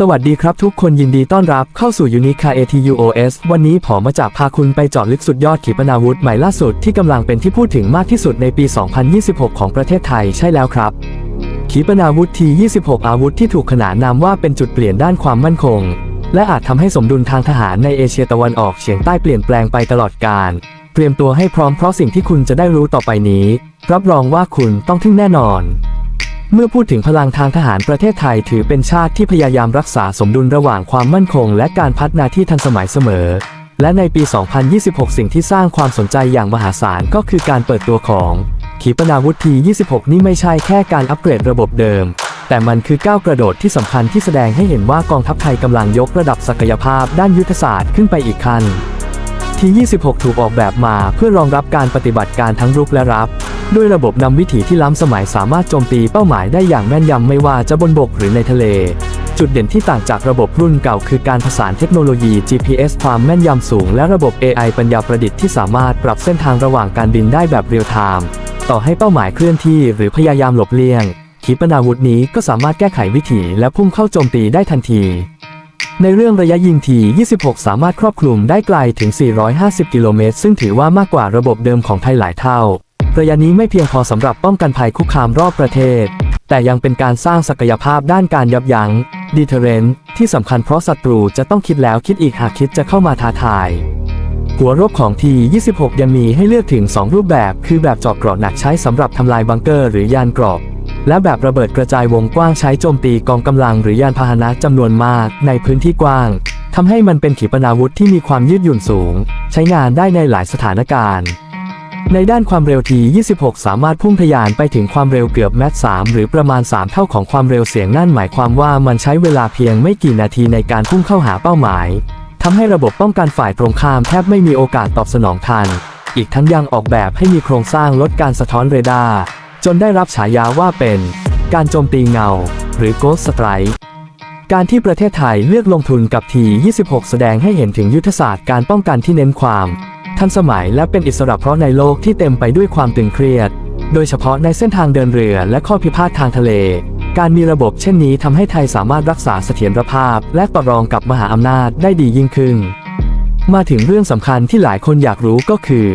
สวัสดีครับทุกคนยินดีต้อนรับเข้าสู่ Unica ATUOS วันนี้ผมมาจากพาคุณไปเจาะลึกสุดยอดขีปนาวุธใหม่ล่าสุดที่กำลังเป็นที่พูดถึงมากที่สุดในปี 2026 ของประเทศไทยใช่แล้วครับ ขีปนาวุธ T26 อาวุธที่ถูกขนานนามว่าเป็นจุดเปลี่ยนด้านความมั่นคง และอาจทำให้สมดุลทางทหารในเอเชียตะวันออกเฉียงใต้เปลี่ยนแปลงไปตลอดกาลเตรียมตัวให้พร้อมเพราะสิ่งที่คุณจะได้รู้ต่อไปนี้ รับรองว่าคุณต้องทึ่งแน่นอน เมื่อพูดถึงพลังทางทหารประเทศไทยถือเป็นชาติที่พยายามรักษาสมดุลระหว่างความมั่นคง และการพัฒนาที่ทันสมัยเสมอ และในปี 2026 สิ่งที่สร้างความสนใจอย่างมหาศาลก็คือการเปิดตัวของ ขีปนาวุธที 26 นี่ไม่ใช่แค่การอัปเกรดระบบเดิม แต่มันคือก้าวกระโดดที่สำคัญที่แสดงให้เห็นว่ากองทัพไทยกำลังยกระดับศักยภาพด้านยุทธศาสตร์ขึ้นไปอีกขั้นที 26 ถูกออกแบบมาเพื่อรองรับการปฏิบัติการทั้งรุกและรับ ด้วยระบบนำวิถีที่ล้ำสมัยสามารถโจมตีเป้าหมายได้อย่างแม่นยำไม่ว่าจะบนบกหรือในทะเล จุดเด่นที่ต่างจากระบบรุ่นเก่าคือการผสานเทคโนโลยี GPS ความแม่นยำสูงและระบบ AI ปัญญาประดิษฐ์ที่สามารถปรับเส้นทางระหว่างการบินได้แบบเรียลไทม์ต่อให้เป้าหมายเคลื่อนที่หรือพยายามหลบเลี่ยง ขีปนาวุธนี้ก็สามารถแก้ไขวิถีและพุ่งเข้าโจมตีได้ทันทีในเรื่องระยะยิงที26 สามารถครอบคลุมได้ไกลถึง 450 กิโลเมตร ซึ่งถือว่ามากกว่าระบบเดิมของไทยหลายเท่า ระยะนี้ไม่เพียงพอสำหรับป้องกันภัยคุกคามรอบประเทศ แต่ยังเป็นการสร้างศักยภาพด้านการยับยั้ง deterrent ที่สำคัญเพราะศัตรูจะต้องคิดแล้วคิดอีกหากคิดจะเข้ามาท้าทาย หัวรบของที 26 ยังมีให้เลือกถึง 2 รูปแบบ คือแบบจาะเกราะหนักใช้สำหรับทำลายบังเกอร์หรือยานกราะและแบบระเบิดกระจายวงกว้างใช้โจมตีกองกำลังหรือยานพาหนะจำนวนมากในพื้นที่กว้างทำให้มันเป็นขีปนาวุธที่มีความยืดหยุ่นสูง ใช้งานได้ในหลายสถานการณ์ ในด้านความเร็วที 26 สามารถพุ่งทะยานไปถึงความเร็วเกือบแมต3หรือประมาณ 3 เท่าของความเร็วเสียงนั่นหมายความว่ามันใช้เวลาเพียงไม่กี่นาทีในการพุ่งเข้าหาเป้าหมายทำให้ระบบป้องกันฝ่ายตรงข้ามแทบไม่มีโอกาสตอบสนองทัน อีกทั้งยังออกแบบให้มีโครงสร้างลดการสะท้อนเรดาร์ จนได้รับฉายาว่าเป็น การโจมตีเงา หรือ Ghost Strike การที่ประเทศไทยเลือกลงทุนกับที 26 แสดงให้เห็นถึงยุทธศาสตร์การป้องกันที่เน้นความ ทันสมัยและเป็นอิสระเพราะในโลกที่เต็มไปด้วยความตึงเครียด โดยเฉพาะในเส้นทางเดินเรือและข้อพิพาททางทะเล การมีระบบเช่นนี้ทำให้ไทยสามารถรักษาเสถียรภาพ และต่อรองกับมหาอำนาจได้ดียิ่งขึ้น มาถึงเรื่องสำคัญที่หลายคนอยากรู้ก็คือ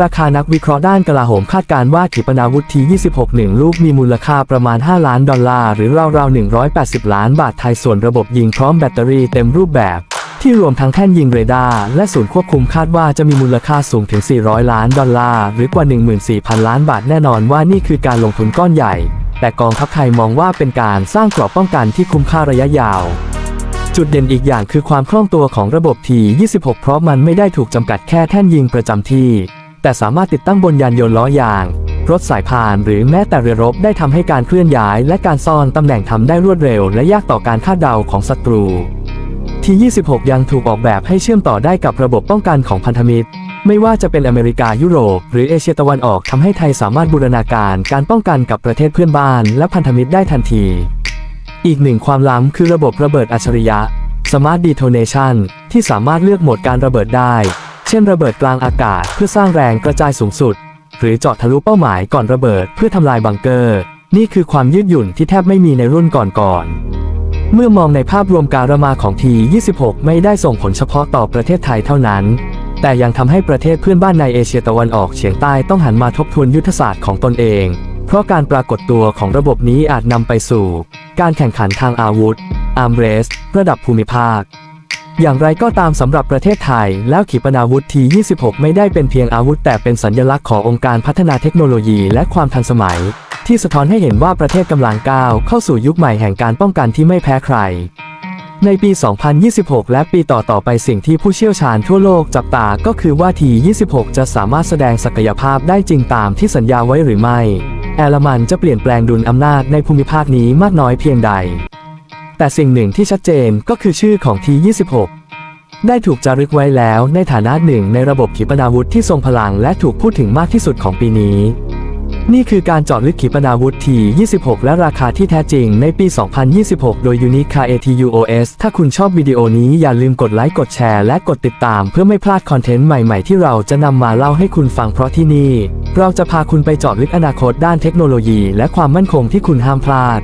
ราคานักวิเคราะห์ด้านกลาโหมคาดการว่าขีปนาวุธที 26 หนึ่งลูกมีมูลค่าประมาณ 5 ล้านดอลลาร์หรือราวๆ 180 ล้านบาทไทยส่วนระบบยิงพร้อมแบตเตอรี่เต็มรูปแบบ ที่รวมทั้งแท่นยิงเรดาร์และศูนย์ควบคุมคาดว่าจะมีมูลค่าสูงถึง 400 ล้านดอลลาร์หรือกว่า 14,000 ล้านบาทแน่นอนว่านี่คือการลงทุนก้อนใหญ่ แต่กองทัพไทยมองว่าเป็นการสร้างกรอบป้องกันที่คุ้มค่าระยะยาว จุดเด่นอีกอย่างคือความคล่องตัวของระบบที26 เพราะมันไม่ได้ถูกจำกัดแค่แท่นยิงประจำที่ แต่สามารถติดตั้งบนยานยนต์ล้อยางรถสายพานหรือแม้แต่เรือรบได้ทำให้การเคลื่อนย้าย และการซ่อนตำแหน่งทำได้รวดเร็ว และยากต่อการคาดเดาของศัตรู ที26 ยังถูกออกแบบให้เชื่อมต่อได้กับระบบป้องกันของพันธมิตร ไม่ว่าจะเป็นอเมริกายุโรป หรือเอเชียตะวันออกทำให้ไทยสามารถบูรณาการการป้องกันกับประเทศเพื่อนบ้าน และพันธมิตรได้ทันที อีกหนึ่งความล้ำคือระบบระเบิดอัจฉริยะ Smart Detonation ที่สามารถเลือกโหมดการระเบิดได้ เช่น ระเบิดกลางอากาศเพื่อสร้างแรงกระจายสูงสุด หรือเจาะทะลุเป้าหมายก่อนระเบิดเพื่อทำลายบังเกอร์ นี่คือความยืดหยุ่นที่แทบไม่มีในรุ่นก่อนๆ เมื่อมองในภาพรวมการระมาของที 26 ไม่ได้ส่งผลเฉพาะต่อประเทศไทยเท่านั้น แต่ยังทำให้ประเทศเพื่อนบ้านในเอเชียตะวันออกเฉียงใต้ต้องหันมาทบทวนยุทธศาสตร์ของตนเอง เพราะการปรากฏตัวของระบบนี้อาจนำไปสู่ การแข่งขันทางอาวุธ อาร์มเรส ระดับภูมิภาค อย่างไรก็ตามสำหรับประเทศไทย แล้วขีปนาวุธที 26 ไม่ได้เป็นเพียงอาวุธ แต่เป็นสัญลักษณ์ขององค์การพัฒนาเทคโนโลยีและความทันสมัย ที่สะท้อนให้เห็นว่าประเทศกำลังก้าวเข้าสู่ยุคใหม่แห่งการป้องกันที่ไม่แพ้ใคร ในปี 2026 และปีต่อๆไปสิ่งที่ผู้เชี่ยวชาญทั่วโลกจับตาก็คือว่าที 26 จะสามารถแสดงศักยภาพได้จริงตามที่สัญญาไว้หรือไม่ แอลมันจะเปลี่ยนแปลงดุลอำนาจในภูมิภาคนี้มากน้อยเพียงใด แต่สิ่งหนึ่งที่ชัดเจนก็คือชื่อของที 26ได้ถูกจารึกไว้แล้วในฐานะหนึ่งในระบบขีปนาวุธที่ทรงพลังและถูกพูดถึงมากที่สุดของปีนี้ นี่คือการจอดลึกขีปนาวุธที26 และราคาที่แท้จริงในปี 2026 โดย Unica ATUOS ถ้าคุณชอบวิดีโอนี้อย่าลืมกดไลค์ กดแชร์ และกดติดตาม เพื่อไม่พลาดคอนเทนต์ใหม่ๆ ที่เราจะนำมาเล่าให้คุณฟังเพราะที่นี่ เราจะพาคุณไปจอดลึกอนาคตด้านเทคโนโลยี และความมั่นคงที่คุณห้ามพลาด